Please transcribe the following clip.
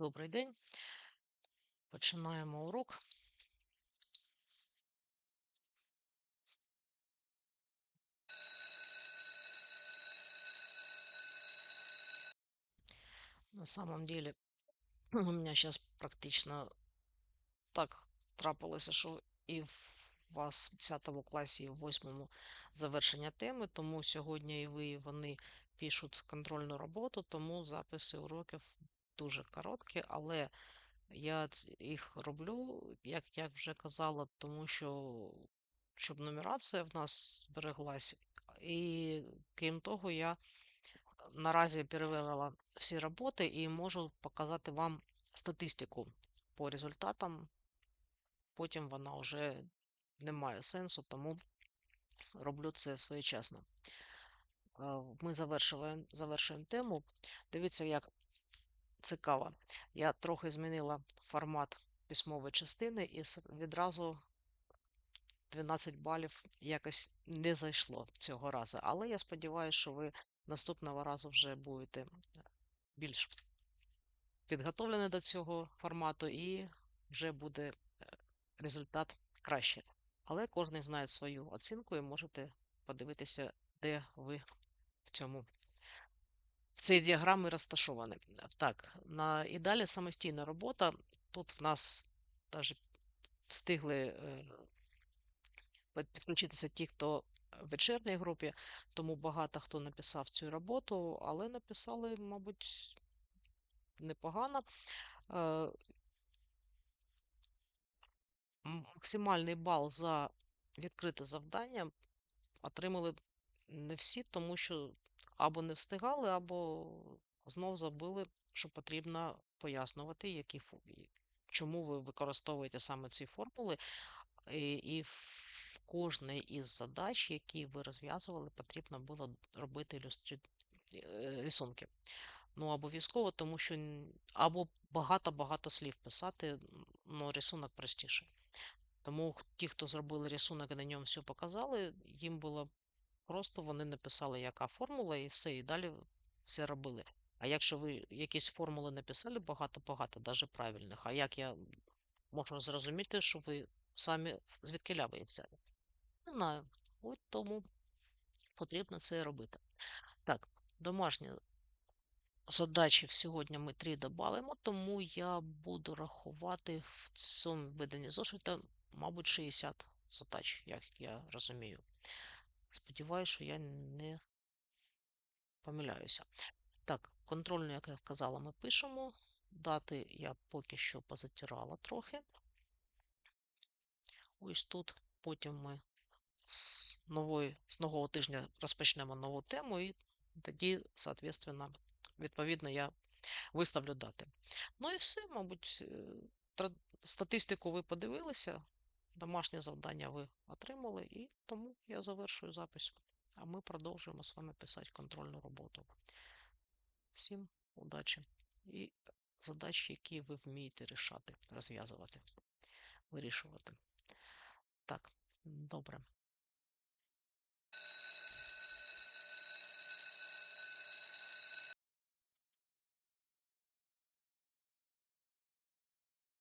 Добрий день. Починаємо урок. На самом деле, у меня сейчас практично так трапилося, що і в вас в 10 класі, і в 8 завершення теми, тому сьогодні і ви, і вони пишуть контрольну роботу, тому записи уроків дуже короткі, але я їх роблю, як я вже казала, тому що щоб нумерація в нас збереглась. І крім того, я наразі перевірила всі роботи і можу показати вам статистику по результатам. Потім вона вже не має сенсу, тому роблю це своєчасно. Е, Ми завершуємо, завершуємо тему. Дивіться, як цікаво. Я трохи змінила формат письмової частини і відразу 12 балів якось не зайшло цього разу. Але я сподіваюся, що ви наступного разу вже будете більш підготовлені до цього формату і вже буде е, результат краще. Але кожен знає свою оцінку і можете подивитися, де ви в цьому в цій діаграмі розташовані. Так, на і далі самостійна робота. Тут в нас навіть встигли е, підключитися ті, хто в вечірній групі, тому багато хто написав цю роботу, але написали, мабуть, непогано. Е, Максимальний бал за відкрите завдання отримали не всі, тому що або не встигали, або знов забули, що потрібно пояснювати, які чому ви використовуєте саме ці формули. І, і в кожній із задач, які ви розв'язували, потрібно було робити ілюстрі... е, рисунки. Ну, обов'язково, тому що або багато-багато слів писати, ну, рисунок простіше. Тому ті, хто зробили рисунок і на ньому все показали, їм було просто вони написали, яка формула, і все, і далі все робили. А якщо ви якісь формули написали багато-багато, навіть правильних, а як я можу зрозуміти, що ви самі звідкиля ви їх взяли? Не знаю. От тому потрібно це робити. Так, домашні задачі сьогодні ми три додамо, тому я буду рахувати в цьому виданні зошита, мабуть, 60 задач, як я розумію. Сподіваюся, що я не помиляюся. Так, контрольну, як я сказала, ми пишемо. Дати я поки що позатирала трохи. Ось тут. Потім ми з, нової, з нового тижня розпочнемо нову тему, і тоді, соответственно, відповідно, я виставлю дати. Ну і все, мабуть, е, статистику ви подивилися, домашнє завдання ви отримали, і тому я завершую запис. А ми продовжуємо з вами писати контрольну роботу. Всім удачі і задач, які ви вмієте рішати, розв'язувати, вирішувати. Так, добре.